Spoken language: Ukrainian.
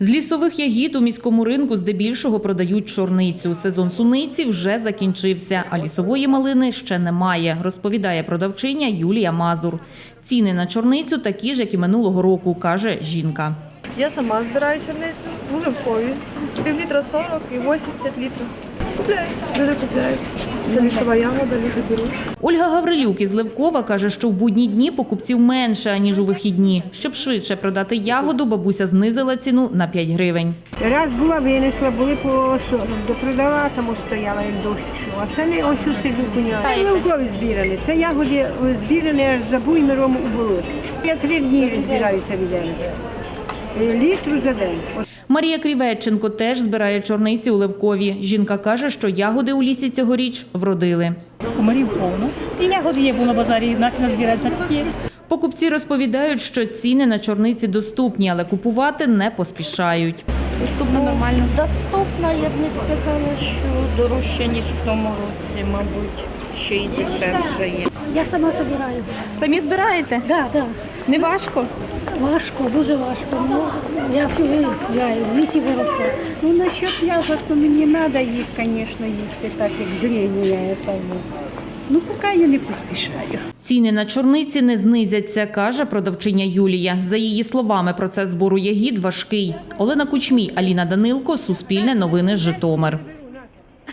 З лісових ягід у міському ринку здебільшого продають чорницю. Сезон суниці вже закінчився, а лісової малини ще немає, розповідає продавчиня Юлія Мазур. Ціни на чорницю такі ж, як і минулого року, каже жінка. Я сама збираю чорницю в Луговкові. Пів літра 40 і 80 літрів. Купляють, люди купляють. Це лісова ягода, люди беруть. Ольга Гаврилюк із Левкова каже, що в будні дні покупців менше, ніж у вихідні. Щоб швидше продати ягоду, бабуся знизила ціну на 5 гривень. Раз була винесла, були по 40, допродала, там ось стояла, як дощ. А це не ось тут сиджу коня. Це лукові збирані. Це ягоди збирані аж за буймером у болоті. Я три дні збираюся віддати. Літру за день. Марія Крівеченко теж збирає чорниці у Левкові. Жінка каже, що ягоди у лісі цьогоріч вродили. Комарів повно. І ягоди є на базарі, наші назбирають на такі. Покупці розповідають, що ціни на чорниці доступні, але купувати не поспішають. Доступно нормально. Доступно, я б не сказала, що дорожче, ніж в тому році, мабуть, ще й дешевше є. Я сама собираю. Самі збираєте? Да, да. Не важко? Важко, дуже важко. Ну, я всю в лісі виросла. Ну, насчет ягод, то мені треба їх, звісно, їсти, так як зріння. Ну, поки я не поспішаю. Ціни на чорниці не знизяться, каже продавчиня Юлія. За її словами, процес збору ягід важкий. Олена Кучмій, Аліна Данилко, Суспільне новини, Житомир.